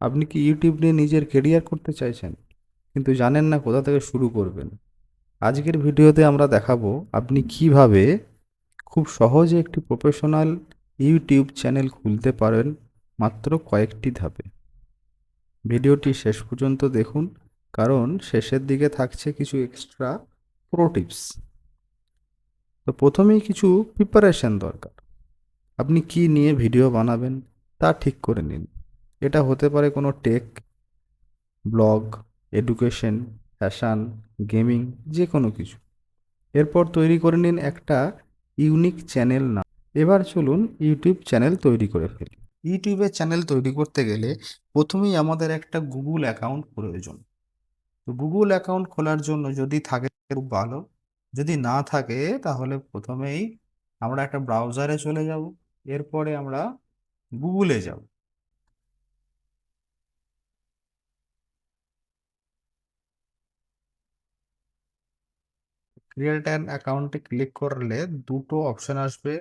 আপনি কি ইউটিউব নিয়ে নিজের কেরিয়ার করতে চাইছেন? কিন্তু জানেন না কোথা থেকে শুরু করবেন। আজকের ভিডিওতে আমরা দেখাবো আপনি কীভাবে খুব সহজে একটি প্রফেশনাল ইউটিউব চ্যানেল খুলতে পারেন মাত্র কয়েকটি ধাপে। ভিডিওটি শেষ পর্যন্ত দেখুন, কারণ শেষের দিকে থাকছে কিছু এক্সট্রা প্রো টিপস তো প্রথমেই কিছু প্রিপারেশন দরকার। আপনি কি নিয়ে ভিডিও বানাবেন তা ঠিক করে নিন। এটা হতে পারে কোনো tech, blog, education, fashion, gaming, যে কোনো কিছু। এরপর তৈরি করে নিন একটা ইউনিক চ্যানেল নাম। এবার চলুন ইউটিউব চ্যানেল তৈরি করে ফেলি। ইউটিউবে চ্যানেল তৈরি করতে গেলে প্রথমেই আমাদের একটা গুগল অ্যাকাউন্ট প্রয়োজন। তো গুগল অ্যাকাউন্ট খোলার জন্য যদি থাকে খুব ভালো। যদি না থাকে তাহলে প্রথমেই আমরা একটা ব্রাউজারে চলে যাব। এরপরে আমরা গুগলে যাব। ক্রিয়েট অ্যান অ্যাকাউন্টে ক্লিক করলে দুটো অপশন আসবে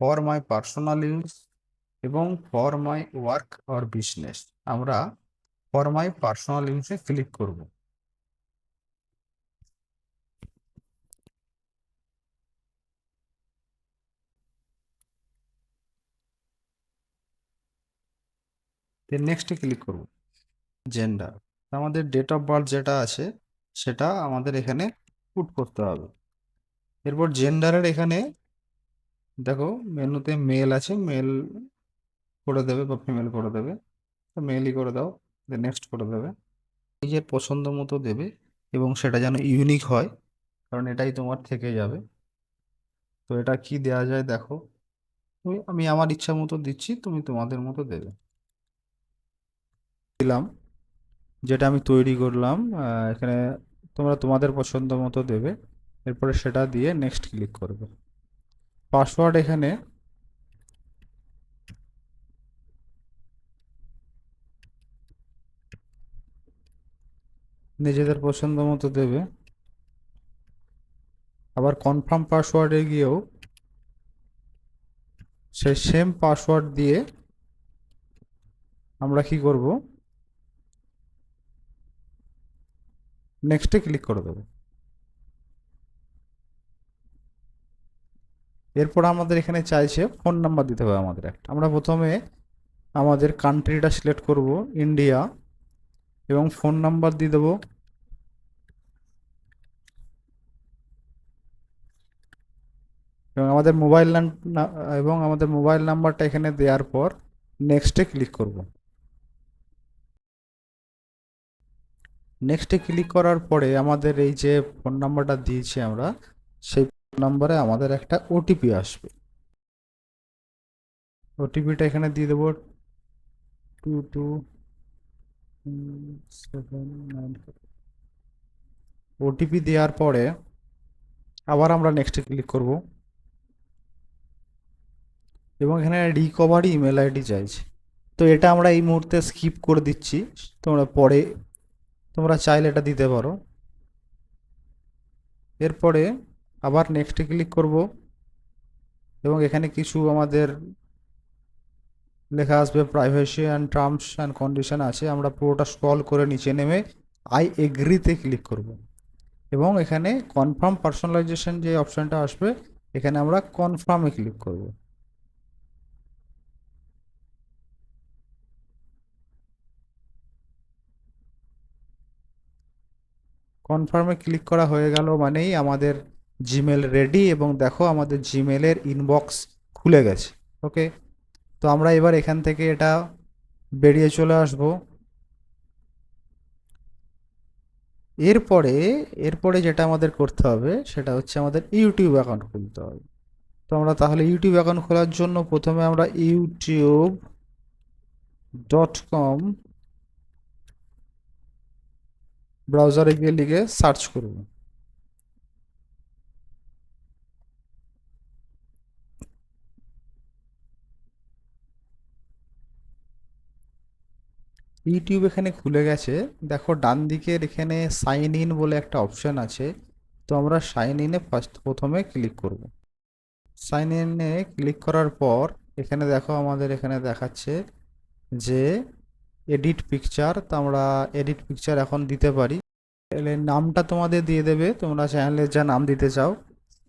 ফর মাই পার্সোনাল ইউজ এবং for my work or business আমরা ফর মাই পার্সোনাল ইউজে ক্লিক করব। নেক্সটে ক্লিক করব। জেন্ডার আমাদের ডেট অফ বার্থ যেটা আছে, সেটা আমাদের এখানে পুট করতে হবে। এরপর জেন্ডারের এখানে দেখো মেনুতে মেল আছে মেল করে দেবে বা ফিমেল করে দেবে। তো মেলই করে দাও নেক্সট করে দেবে। নিজের পছন্দ মতো দেবে এবং সেটা যেন ইউনিক হয়, কারণ এটাই তোমার থেকে যাবে। তো এটা কি দেওয়া যায় দেখো। তুমি, আমি আমার ইচ্ছা মতো দিচ্ছি, তুমি তোমাদের মতো দেবে। দিলাম। যেটা আমি তৈরি করলাম এখানে তোমরা তোমাদের পছন্দ মতো দেবে। এরপরে সেটা দিয়ে নেক্সট ক্লিক করবে। পাসওয়ার্ড এখানে নিজেদের পছন্দ মতো দেবে। আবার কনফার্ম পাসওয়ার্ডে গিয়েও সেই সেম পাসওয়ার্ড দিয়ে আমরা কি করব? নেক্সটে ক্লিক করে দেবো। এরপর আমাদের এখানে চাইছে ফোন নাম্বার দিতে হবে আমাদের একটা। আমরা প্রথমে আমাদের কান্ট্রিটা সিলেক্ট করব ইন্ডিয়া এবং ফোন নাম্বার দিয়ে দেবো এবং আমাদের মোবাইল এবং আমাদের মোবাইল নাম্বারটা এখানে দেওয়ার পর নেক্সটে ক্লিক করব। নেক্সটে ক্লিক করার পরে আমাদের এই যে ফোন নাম্বারটা দিয়েছি আমরা, সেই ফোন নাম্বারে আমাদের একটা ওটিপি আসবে। ওটিপিটা এখানে দিয়ে দেবো two two seven nine OTP দেওয়ার পরে আবার আমরা নেক্সটে ক্লিক করব। এবং এখানে রিকভারি ইমেল আইডি চাইছে। তো এটা আমরা এই মুহূর্তে স্কিপ করে দিচ্ছি। তোমরা পরে তোমরা চাইলে এটা দিতে পারো। এরপরে আবার নেক্সটে ক্লিক করব এবং এখানে কিছু আমাদের লেখা আসবে privacy and terms and condition আছে। আমরা পুরোটা স্ক্রল করে নিচে নেমে আই এগ্রিতে ক্লিক করব। এবং এখানে কনফার্ম পার্সোনালাইজেশন যে অপশানটা আসবে, এখানে আমরা কনফার্মে ক্লিক করব। কনফার্মে ক্লিক করা হয়ে গেল মানেই আমাদের জিমেল রেডি এবং দেখো আমাদের জিমেলের ইনবক্স খুলে গেছে ওকে তো আমরা এবার এখান থেকে এটা বেরিয়ে চলে আসব। এরপরে এরপরে যেটা আমাদের করতে হবে সেটা হচ্ছে আমাদের ইউটিউব অ্যাকাউন্ট খুলতে হবে। তো আমরা তাহলে ইউটিউব অ্যাকাউন্ট খোলার জন্য প্রথমে আমরা ইউটিউব ডট কম ব্রাউজারে গিয়ে লিখে সার্চ করব। ইউটিউব এখানে খুলে গেছে। দেখো, ডান দিকের এখানে সাইন ইন বলে একটা অপশন আছে। তো আমরা সাইন ইনে ফার্স্ট প্রথমে ক্লিক করব। সাইন ইনে ক্লিক করার পর এখানে দেখো আমাদের এখানে দেখাচ্ছে যে এডিট পিকচার তো আমরা এডিট পিকচার এখন দিতে পারি। এলে নামটা তোমাদের দিয়ে দেবে, তোমরা চ্যানেলের যা নাম দিতে চাও।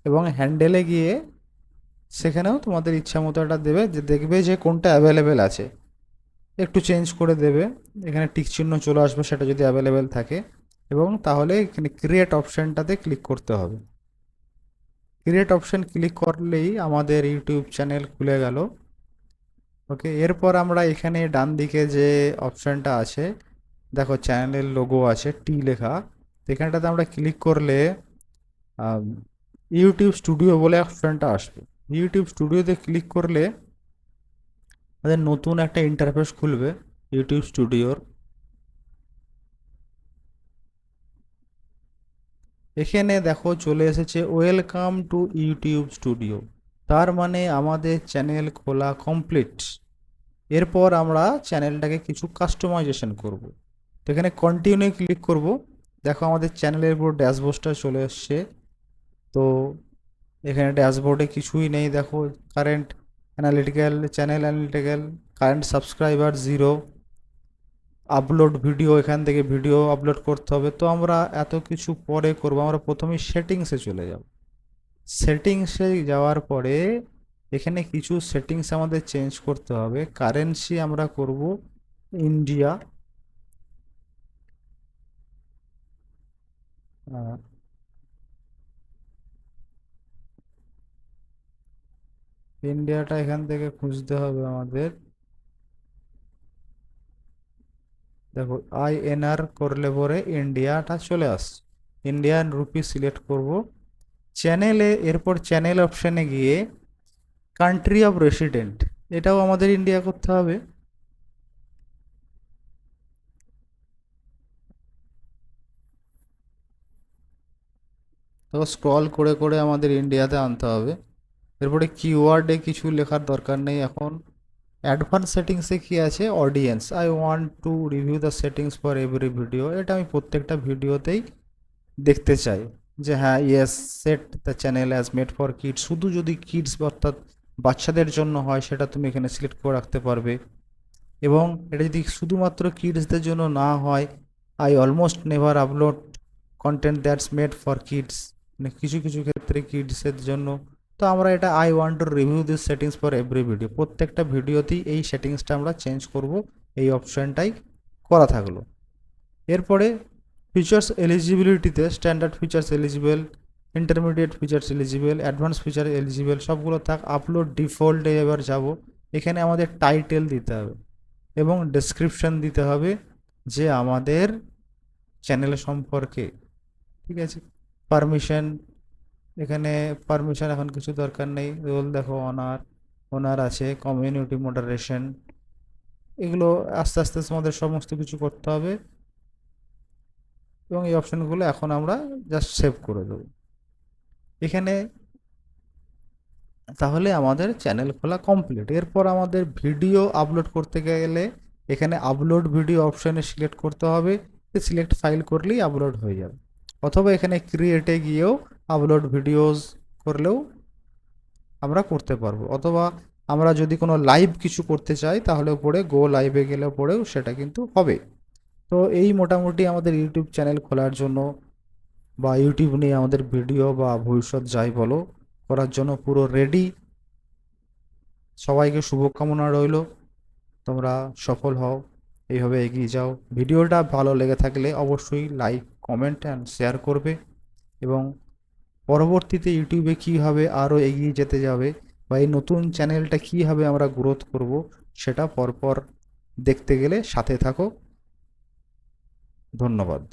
এবং হ্যান্ডেলে গিয়ে সেখানেও তোমাদের ইচ্ছা মতো একটা দেবে, যে দেখবে যে কোনটা অ্যাভেলেবেল আছে। একটু চেঞ্জ করে দেবে, এখানে টিক চিহ্ন চলে আসবে, সেটা যদি অ্যাভেলেবেল থাকে। এবং তাহলে এখানে ক্রিয়েট অপশানটাতে ক্লিক করতে হবে। ক্রিয়েট অপশান ক্লিক করলেই আমাদের ইউটিউব চ্যানেল খুলে গেল। ওকে, এরপর আমরা এখানে ডান দিকে যে অপশানটা আছে, দেখো চ্যানেলের লোগো আছে টি লেখা। তো এখানটাতে আমরা ক্লিক করলে ইউটিউব স্টুডিও বলে অপশানটা আসবে। ইউটিউব স্টুডিওতে ক্লিক করলে, আমাদের নতুন একটা ইন্টারফেস খুলবে ইউটিউব স্টুডিওর এখানে দেখো চলে এসেছে ওয়েলকাম টু ইউটিউব স্টুডিও তার মানে আমাদের চ্যানেল খোলা কমপ্লিট এরপর আমরা চ্যানেলটাকে কিছু কাস্টমাইজেশন করব। তো এখানে কন্টিনিউ ক্লিক করব। দেখো আমাদের চ্যানেলের উপর ড্যাশবোর্ডটা চলে এসছে তো এখানে ড্যাশবোর্ডে কিছুই নেই। দেখো current analytical channel analytical current subscriber zero upload video এখান থেকে ভিডিও আপলোড করতে হবে। তো আমরা এত কিছু পরে করব। আমরা প্রথমেই সেটিংসে চলে যাব। সেটিংসে যাওয়ার পরে এখানে কিছু সেটিংস আমাদের চেঞ্জ করতে হবে। কারেন্সি আমরা করব ইন্ডিয়া ইন্ডিয়াটা এখান থেকে খুঁজতে হবে আমাদের। দেখো আইএনআর করলে পরে ইন্ডিয়াটা চলে আস ইন্ডিয়ান রুপি সিলেক্ট করব। চ্যানেলে এরপর চ্যানেল অপশানে গিয়ে কান্ট্রি অফ রেসিডেন্ট এটাও আমাদের ইন্ডিয়া করতে হবে। তো স্ক্রল করে করে আমাদের ইন্ডিয়াতে আনতে হবে। এরপরে কিওয়ার্ডে কিছু লেখার দরকার নেই এখন। অ্যাডভান্স সেটিংসে কি আছে? Audience I want to review the settings for every video এটা আমি প্রত্যেকটা ভিডিওতেই দেখতে চাই। যে হ্যাঁ yes set the channel as made for kids শুধু যদি কিডস অর্থাৎ বাচ্চাদের জন্য হয়, সেটা তুমি এখানে সিলেক্ট করে রাখতে পারবে। এবং এটা যদি শুধুমাত্র কিডসদের জন্য না হয় I almost never upload content that's made for kids মানে কিছু কিছু ক্ষেত্রে কিডসের জন্য। তো আমরা এটা I want to review this settings for every video প্রত্যেকটা ভিডিওতেই এই সেটিংসটা আমরা চেঞ্জ করব, এই অপশানটাই করা থাকল। এরপরে features এলিজিবিলিটিতে standard features eligible intermediate features eligible advance feature eligible সবগুলো থাক আপলোড ডিফল্টে এবার যাব। এখানে আমাদের টাইটেল দিতে হবে এবং ডেসক্রিপশন দিতে হবে যে আমাদের চ্যানেল সম্পর্কে, ঠিক আছে? পারমিশন এখানে পারমিশন এখন কিছু দরকার নেই। রোল দেখো অনার ওনার আছে কমিউনিটি মডারেশন এগুলো আস্তে আস্তে আমাদের সমস্ত কিছু করতে হবে। এবং এই অপশানগুলো এখন আমরা জাস্ট সেভ করে দেবো। এখানে তাহলে আমাদের চ্যানেল খোলা কমপ্লিট এরপর আমাদের ভিডিও আপলোড করতে গেলে এখানে আপলোড ভিডিও অপশানে সিলেক্ট করতে হবে। সিলেক্ট ফাইল করলেই আপলোড হয়ে যাবে। অথবা এখানে ক্রিয়েটে গিয়েও আপলোড ভিডিওস করলেও আমরা করতে পারব। অথবা আমরা যদি কোনো লাইভ কিছু করতে চাই, তাহলে পরে গো লাইভে গেলে পরেও সেটা কিন্তু হবে। তো এই মোটামুটি আমাদের ইউটিউব চ্যানেল খোলার জন্য বা ইউটিউব নিয়ে আমাদের ভিডিও বা ভবিষ্যৎ যাই বলো করার জন্য পুরো রেডি সবাইকে শুভকামনা রইল। তোমরা সফল হও, এইভাবে এগিয়ে যাও। ভিডিওটা ভালো লেগে থাকলে অবশ্যই লাইক কমেন্ট অ্যান্ড শেয়ার করবে এবং পরবর্তীতে ইউটিউবে কীভাবে আরও এগিয়ে যেতে যাবে বা এই নতুন চ্যানেলটা কীভাবে আমরা গ্রোথ করব, সেটা পরপর দেখতে গেলে সাথে থাকো। ধন্যবাদ।